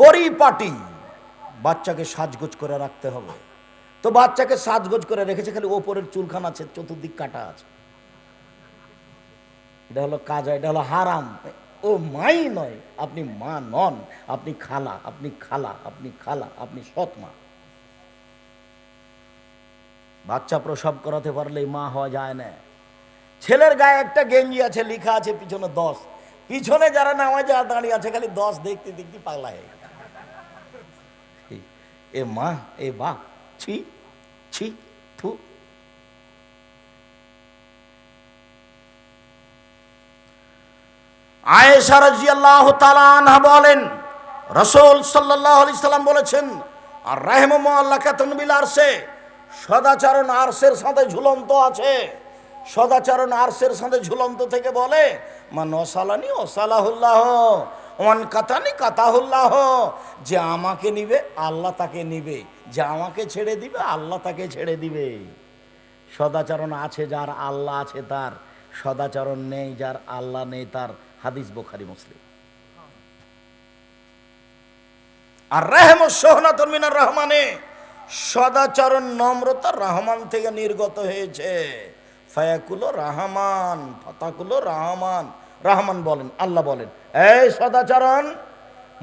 পরিপাটি। বাচ্চাকে সাজগোজ করে রাখতে হবে। তো বাচ্চাকে সাজগোজ করে রেখেছে, খালি ওপরের চুলখান আছে, চতুর্দিক কাটা আছে। এটা হলো কাজা, এটা হলো হারাম। ও মাই নয়, আপনি মা নন, আপনি খালা আপনি খালা আপনি খালা, আপনি সৎ মা। বাচ্চা প্রসব করাতে পারলেই মা হওয়া যায় না। ছেলের গায়ে একটা গেঞ্জি আছে, লিখা আছে পিছনে দশ। পিছনে যারা নামাজে দাঁড়িয়ে আছে, খালি দশ দেখতে দেখতে পাগলা হয়ে। এ মা, এ বা ছি ছি, থু। আয়েশা রাজিয়াল্লাহ তালানহা বলেন, রসুল সাল্লাহ আলি বলেছেন, আর রাহেম আল্লাহ কাতনবিল আরসে সদাচরণ আরসের সাথে ঝুলন্ত আছে। সদাচরণ আরসের সাথে ঝুলন্ত থেকে বলে মান অসালানি অসালাহুল্লাহ ওয়ান কাতানি কাতাহুল্লাহ। যে আমাকে নিবে, আল্লাহ তাকে নিবে। যে আমাকে ছেড়ে দিবে, আল্লাহ তাকে ছেড়ে দিবে। সদাচরণ আছে যার আল্লাহ আছে তার। সদাচরণ নেই যার আল্লাহ নেই তার। হাদিস বোখারি, মুসলিম। আর রেহম সোহনাতুন মিনার রহমানে। সদাচরণ নম্রতা রহমান থেকে নির্গত হয়েছে। ফায়াকুলো রহমান, ফাতাকুলো রহমান। রহমান বলেন, আল্লাহ বলেন, এই সদাচরণ,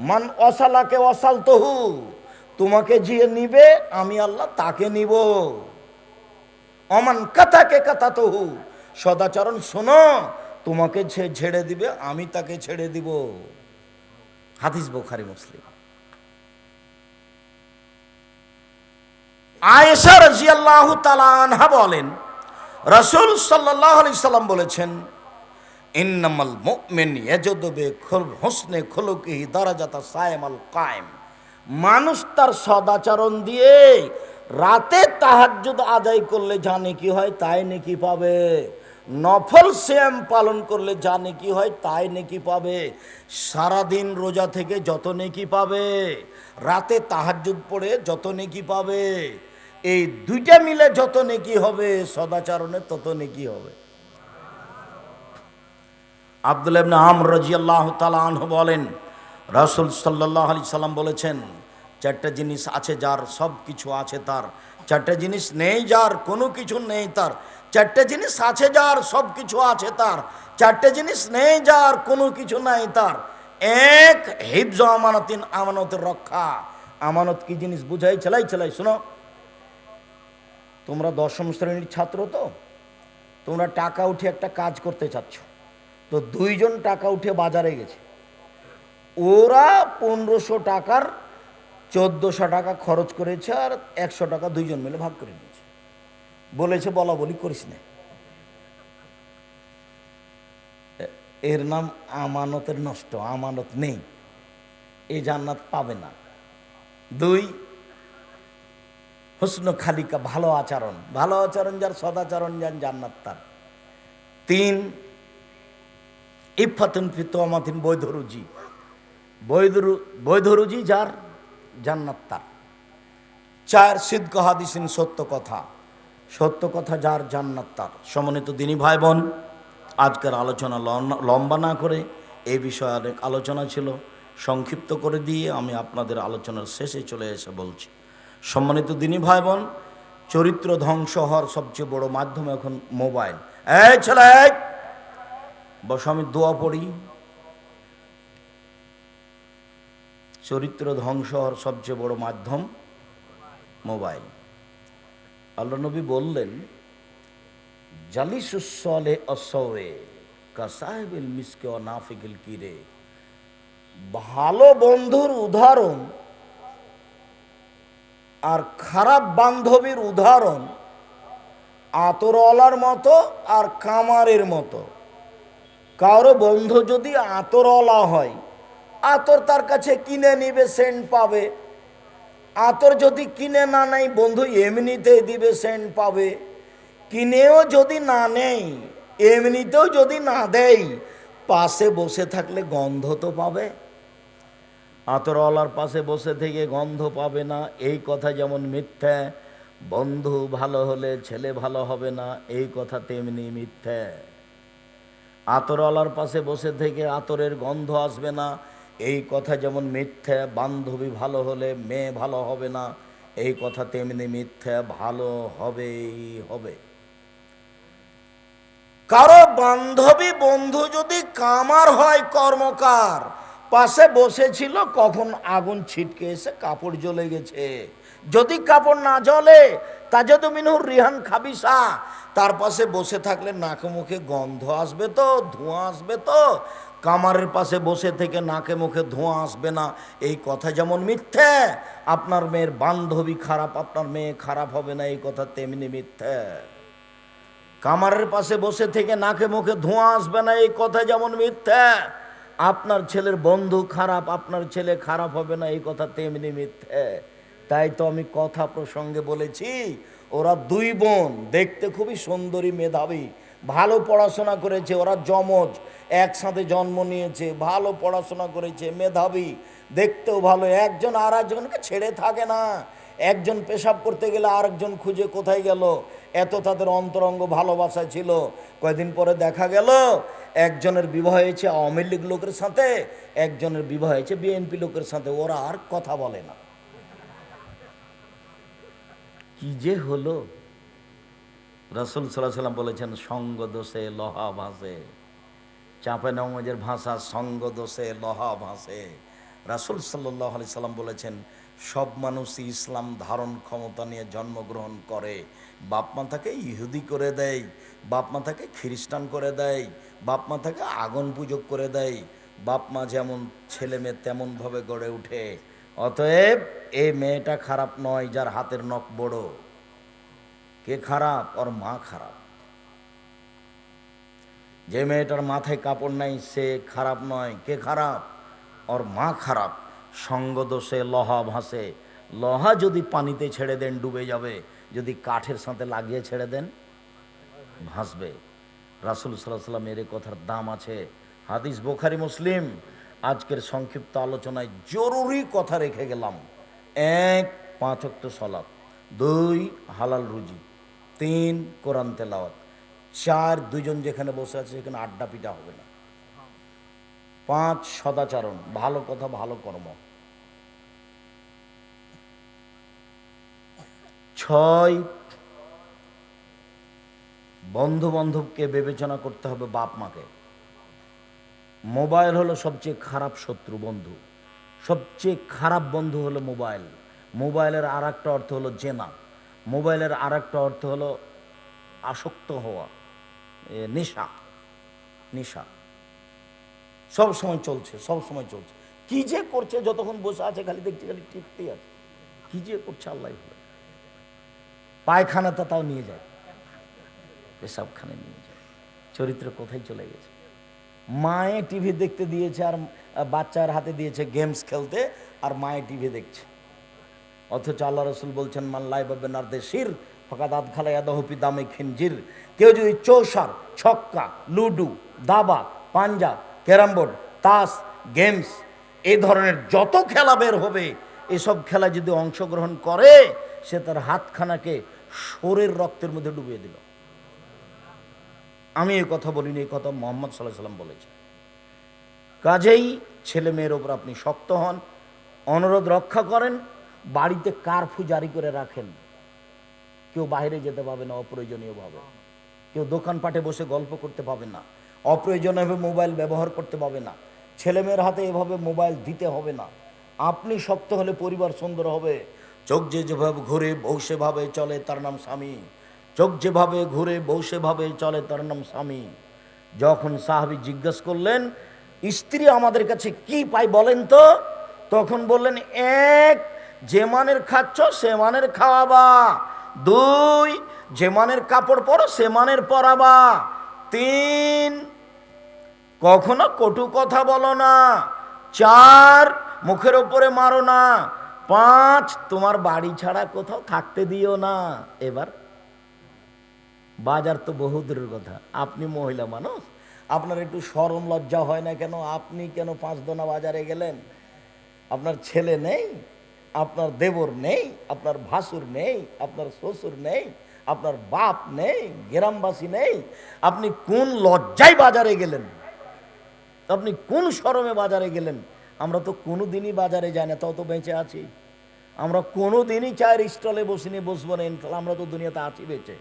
মান অসালাকে অসাল তহু তোমাকে যে নিবে, আমি আল্লাহ তাকে নিব। অমান কথাকে কথা তহু সদাচরণ শোনো, তোমাকে যে ছেড়ে দিবে, আমি তাকে ছেড়ে দিব। হাদিস বোখারি, মুসলিম। আয়েশা রাজিয়াল্লাহু তাআলা আনহা বলেন, রাসূল সাল্লাল্লাহু আলাইহি সাল্লাম বলেছেন ইন্নামাল মুমিন ইয়াজুদু বে খুল হুসনে খুলুকিহি দারাজাতা সায়মাল কায়েম। মানুষ তার সদাচরণ দিয়ে রাতে তাহাজ্জুদ আদায় করলে জানে কি হয়, তাই নাকি পাবে। নফল শ্যাম পালন করলে যা নেকি হয়, তাই নেকি পাবে। সারাদিন রোজা থেকে যত নেকি পাবে, রাতে তাহাজ্জুদ পড়ে যত নেকি পাবে। এই দুইটা মিলে যত নেকি হবে, সদাচরণে তত নেকি হবে। আব্দুল ইবনে আমর রাদিয়াল্লাহু তাআলা আনহু বলেন, রাসূল সাল্লাল্লাহু আলাইহি সাল্লাম বলেছেন, চারটা জিনিস আছে যার সব কিছু আছে তার। চারটা জিনিস নেই যার, কোনো কিছু নেই তার। চারটে জিনিস আছে যার, সব কিছু আছে তার। চারটে জিনিস নেই যার, কোনো কিছু নাই তার। এক, হিফজ আমানতিন, আমানতের রক্ষা। আমানত কি জিনিস? বুঝাই, চালাই চালাই, শোনো। তোমরা দশম শ্রেণির ছাত্র তো? তোমরা টাকা উঠে একটা কাজ করতে চাচ্ছ। তো দুইজন টাকা উঠে বাজারে গেছে। ওরা পনেরোশো টাকার চোদ্দোশো টাকা খরচ করেছে আর একশো টাকা দুইজন মিলে ভাগ করে নিয়েছে। বলেছে, বলা বলি করিস না। এর নাম আমানতের নষ্ট, আমানত নেই। এ জান্নাত পাবে না। দুই, হুসন খালিকা ভালো আচরণ ভালো আচরণ যার, সদাচরণ যান জান্নাত তার। তিন ইফাতুন ফিতোয়ামাতিন বৈধরুজি বৈধরু বৈধরুজি যার, জান্নাত তার। চার সিদ্ধ হাদিসিন, সত্য কথা। সত্য কথা যার, জান্নাত তার। সমন্বিত দিনী ভাই বোন আজকের আলোচনা লম্বা না করে এই বিষয়ে অনেক আলোচনা ছিল। সংক্ষিপ্ত করে দিয়ে আমি আপনাদের আলোচনার শেষে চলে এসে বলছি। সম্মানিত দিনী ভাই বোন চরিত্র ধ্বংস হওয়ার সবচেয়ে বড় মাধ্যম এখন মোবাইল। এই ছেলে! বস, আমি দোয়া পড়ি। চরিত্র ধ্বংস হওয়ার সবচেয়ে বড় মাধ্যম মোবাইল। আল্লাহ নবী বললেন জালিসুসলে অসওয়ে কাসাহেবিল মিসকে ও নাফিকিল কিরে। ভালো বন্ধুর উদাহরণ আর খারাপ বান্ধবীর উদাহরণ আতরওয়ালার মতো আর কামারের মতো। কারও বন্ধু যদি আতরওয়ালা হয়, আতর তার কাছে কিনে নিবে, সেন্ট পাবে। আতর যদি কিনে না নেয়, বন্ধু এমনিতেই দিবে, সেন্ট পাবে। কিনেও যদি না নেই এমনিতেও যদি না দেয়, পাশে বসে থাকলে গন্ধ তো পাবে। আতরওয়ালার পাশে বসে থেকে গন্ধ পাবে না। এই কথা যেমন মিথ্যা, বন্ধু ভালো হলে ছেলে ভালো হবে না, এই কথা তেমনি মিথ্যা। আতরওয়ালার পাশে বসে থেকে আতরের গন্ধ আসবে না। এই কথা যেমন মিথ্যা, বান্ধবী ভালো হলে মেয়ে ভালো হবে না। এই কথা তেমনি মিথ্যা, ভালো হবেই হবে। কারও বান্ধবী বন্ধু যদি কামার হয় কর্মকার, পাশে বসেছিল, কখন আগুন ছিটকে এসে কাপড় জ্বলে গেছে। যদি কাপড় না জ্বলে, তা যদি মিনুর রিহান খাবিসা। তার পাশে বসে থাকলে নাকে মুখে গন্ধ আসবে তো, ধোঁয়া আসবে তো। কামারের পাশে বসে থেকে নাকে মুখে ধোঁয়া আসবে না। এই কথা যেমন মিথ্যে, আপনার মেয়ের বান্ধবী খারাপ, আপনার মেয়ে খারাপ হবে না, এই কথা তেমনি মিথ্যে। কামারের পাশে বসে থেকে নাকে মুখে ধোঁয়া আসবে না, এই কথা যেমন মিথ্যে। আপনার ছেলের বন্ধু খারাপ, আপনার ছেলে খারাপ হবে না, এই কথা তেমনি মিথ্যে। তাই তো আমি কথা প্রসঙ্গে বলেছি, ওরা দুই বোন, দেখতে খুবই সুন্দরী মেধাবী, ভালো পড়াশোনা করেছে, ওরা যমজ, একসাথে জন্ম নিয়েছে, ভালো পড়াশোনা করেছে, মেধাবী, দেখতেও ভালো, একজন আর একজনকে ছেড়ে থাকে না, একজন পেশাব করতে গেলে আরেকজন খুঁজে কোথায় গেল, এত তাদের অন্তরঙ্গ ভালোবাসা ছিল, কয়দিন পরে দেখা গেল, একজনের বিবাহ হয়েছে আওয়ামী লীগ লোকের সাথে, একজনের বিবাহ হয়েছে বিএনপি লোকের সাথে, ওরা আর কথা বলে না। কি যে হলো? রসুল সাল্লাম বলেছেন, সঙ্গ দোষে লহা ভাসে। চাপে নমজের ভাষা, সঙ্গ দোষে লহা ভাসে। রাসুল সাল্লাহ আলি সাল্লাম বলেছেন, সব মানুষই ইসলাম ধারণ ক্ষমতা নিয়ে জন্মগ্রহণ করে। বাপমা তাকে ইহুদি করে দেয় বাপমা তাকে খ্রিস্টান করে দেয় বাপমা তাকে আগুন পুজো করে দেয়। বাপমা যেমন ছেলে মেয়ে তেমনভাবে গড়ে ওঠে। অতএব এই মেয়েটা খারাপ নয়, যার হাতের নখ বড়। কে খারাপ? ওর মা খারাপ। যে মেয়েটার মাথায় কাপড় নাই, সে খারাপ নয়। কে খারাপ? ওর মা খারাপ। সঙ্গ দোষে, লহা ভাসে। লহা যদি পানিতে ছেড়ে দেন, ডুবে যাবে। যদি কাঠের সাথে লাগিয়ে ছেড়ে দেন, ভাসবে। রাসুল সাল্লাহ সাল্লাম এর কথার দাম আছে। হাদিস বোখারি, মুসলিম। আজকের সংক্ষিপ্ত আলোচনায় জরুরি কথা রেখে গেলাম। এক, পাঁচ অক্ত সলাপ দুই, হালাল রুজি। তিন, কোরআন তেলাওয়াত। চার দুজন যেখানে বসে আছে সেখানে আড্ডা পিটা হবে না। পাঁচ, সদাচরণ। ভালো কথা, ভালো কর্ম। ছয় বন্ধু বান্ধবকে বিবেচনা করতে হবে বাপ মাকে মোবাইল হলো সবচেয়ে খারাপ শত্রু বন্ধু। সবচেয়ে খারাপ বন্ধু হলো মোবাইল। মোবাইলের আর একটা অর্থ হলো জেনা। মোবাইলের আর একটা অর্থ হলো আসক্ত হওয়া। নেশা। নেশা। সব সময় চলছে, সব সময় চলছে। কি যে করছে, যতক্ষণ বসে আছে, খালি দেখছি, খালি টিপতেই আছে। কি যে করছে আল্লাহ পায়খানাটা তাও নিয়ে যায়। পেশাবখানে নিয়ে যায়। চরিত্র কোথায় চলে গেছে? মায়ে টিভি দেখতে দিয়েছে আর বাচ্চার হাতে দিয়েছে গেমস খেলতে আর মায়ে টিভি দেখছে। অথচ আল্লাহ রসুল বলছেন মাল্লাই বাবে নার্দে শির ফাঁকা দাঁত খালা ইয়াদহপি দামে খিনজির। কেউ যদি চৌসার, ছক্কা, লুডু, দাবা, পাঞ্জা, ক্যারাম বোর্ড, তাস গেমস এই ধরনের যত খেলা বের হবে, এসব খেলা যদি অংশগ্রহণ করে, সে তার হাতখানাকে সোরের রক্তের মধ্যে ডুবিয়ে দিল। আমি এই কথা বলিনি এই কথা মোহাম্মদ সাল্লাহ সাল্লাম বলেছে কাজেই ছেলে মেয়ের ওপর আপনি শক্ত হন, অনুরোধ রক্ষা করেন, বাড়িতে কারফু জারি করে রাখেন। কেউ বাইরে যেতে পাবে না অপ্রয়োজনীয়ভাবে কেউ দোকানপাটে বসে গল্প করতে পাবে না, অপ্রয়োজনীয়ভাবে মোবাইল ব্যবহার করতে পাবে না। ছেলেমেয়ের হাতে এভাবে মোবাইল দিতে হবে না। আপনি শক্ত হলে পরিবার সুন্দর হবে। চোখ যে যেভাবে ঘুরে বউ সেভাবে চলে, তার নাম স্বামী। চোখ যেভাবে ঘুরে, বউ সেভাবে চলে, তার নাম স্বামী। যখন সাহাবি জিজ্ঞেস করলেন, স্ত্রী আমাদের কাছে কি পাই বলেন তো? তখন বললেন, এক, যে মানের খাচ্ছ সে মানের খাওয়াবা। দুই, যে মানের কাপড় পরো সে মানের পরাবা। তিন, কখনো কটু কথা বলো না। চার, মুখের ওপরে মারো না। পাঁচ, তোমার বাড়ি ছাড়া কোথাও থাকতে দিও না। এবার বাজার তো বহু দূরের কথা। আপনি মহিলা মানুষ, আপনার একটু সরম লজ্জা হয় না কেন? আপনি কেন পাঁচ দোনা বাজারে গেলেন? আপনার ছেলে নেই, আপনার দেবর নেই, আপনার ভাসুর নেই, আপনার শ্বশুর নেই, আপনার বাপ নেই, গ্রামবাসী নেই। আপনি কোন লজ্জায় বাজারে গেলেন? আপনি কোন শরমে বাজারে গেলেন? আমরা তো কোনো দিনই বাজারে যাই না, তাও তো বেঁচে আছি। আমরা কোনো দিনই চায়ের স্টলে বসিনি, বসবো না আমরা তো দুনিয়াতে আছি বেঁচে।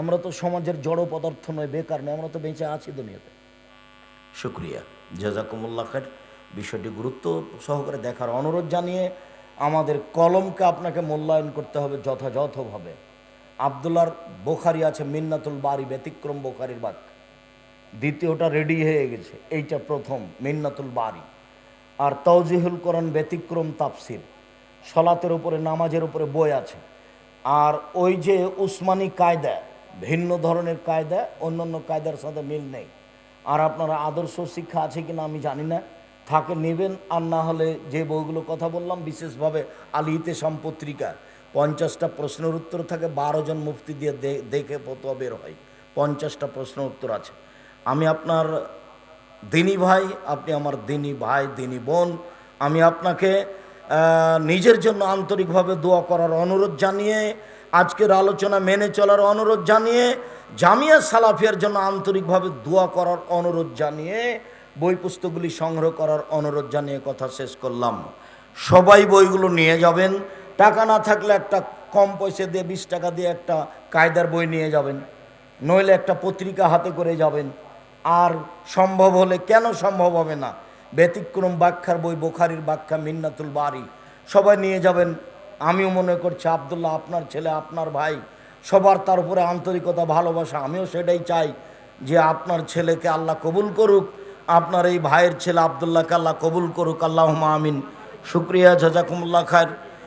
আমরা তো সমাজের জড় পদার্থ নয়, বেকার নয়, আমরা তো বেঁচে আছি দুনিয়াতে। শুক্রিয়া। জাজাকুমুল্লাহ খার বিষয়টি গুরুত্ব সহকারে দেখার অনুরোধ জানিয়ে আমাদের কলমকে আপনাকে মূল্যায়ন করতে হবে যথাযথভাবে। আবদুল্লার বোখারি আছে, মিন্নাতুল বাড়ি ব্যতিক্রম বোখারির বাক। দ্বিতীয়টা রেডি হয়ে গেছে, এইটা প্রথম, মিন্নাতুল বাড়ি আর তৌজিহুল কোরআন ব্যতিক্রম তাফসির। সলাতের উপরে, নামাজের উপরে বই আছে। আর ওই যে উসমানী কায়দা ভিন্ন ধরনের কায়দা, অন্যান্য কায়দার সাথে মিল নেই। আর আপনারা আদর্শ শিক্ষা আছে কিনা আমি জানি না। থাকে নেবেন, আর না হলে যে বইগুলো কথা বললাম, বিশেষভাবে আলিতে পত্রিকা, পঞ্চাশটা প্রশ্নের উত্তর থাকে, বারো জন মুফতি দিয়ে দেখে ফতোয়া বের হয়। পঞ্চাশটা প্রশ্ন উত্তর আছে। আমি আপনার দিনী ভাই, আপনি আমার দিনী ভাই, দিনী বোন, আমি আপনাকে নিজের জন্য আন্তরিকভাবে দোয়া করার অনুরোধ জানিয়ে আজকের আলোচনা মেনে চলার অনুরোধ জানিয়ে জামিয়া সালাফিয়ার জন্য আন্তরিকভাবে দোয়া করার অনুরোধ জানিয়ে বই পুস্তকগুলি সংগ্রহ করার অনুরোধ জানিয়ে কথা শেষ করলাম। সবাই বইগুলো নিয়ে যাবেন। টাকা না থাকলে একটা কম পয়সা দিয়ে বিশ টাকা দিয়ে একটা কায়দার বই নিয়ে যাবেন। নইলে একটা পত্রিকা হাতে করে যাবেন। আর সম্ভব হলে কেন সম্ভব হবে না? ব্যতিক্রম ব্যাখ্যার বই বোখারির ব্যাখ্যা মিন্নাতুল বাড়ি সবাই নিয়ে যাবেন। আমিও মনে করছি, আবদুল্লাহ আপনার ছেলে, আপনার ভাই, সবার তার উপরে আন্তরিকতা, ভালোবাসা, আমিও সেটাই চাই যে আপনার ছেলেকে আল্লাহ কবুল করুক, আপনার এই ভাইয়ের ছেলে আবদুল্লাহকে আল্লাহ কবুল করুক আল্লাহ আমিন। শুক্রিয়া, জাজাকুমুল্লাহ খায়ের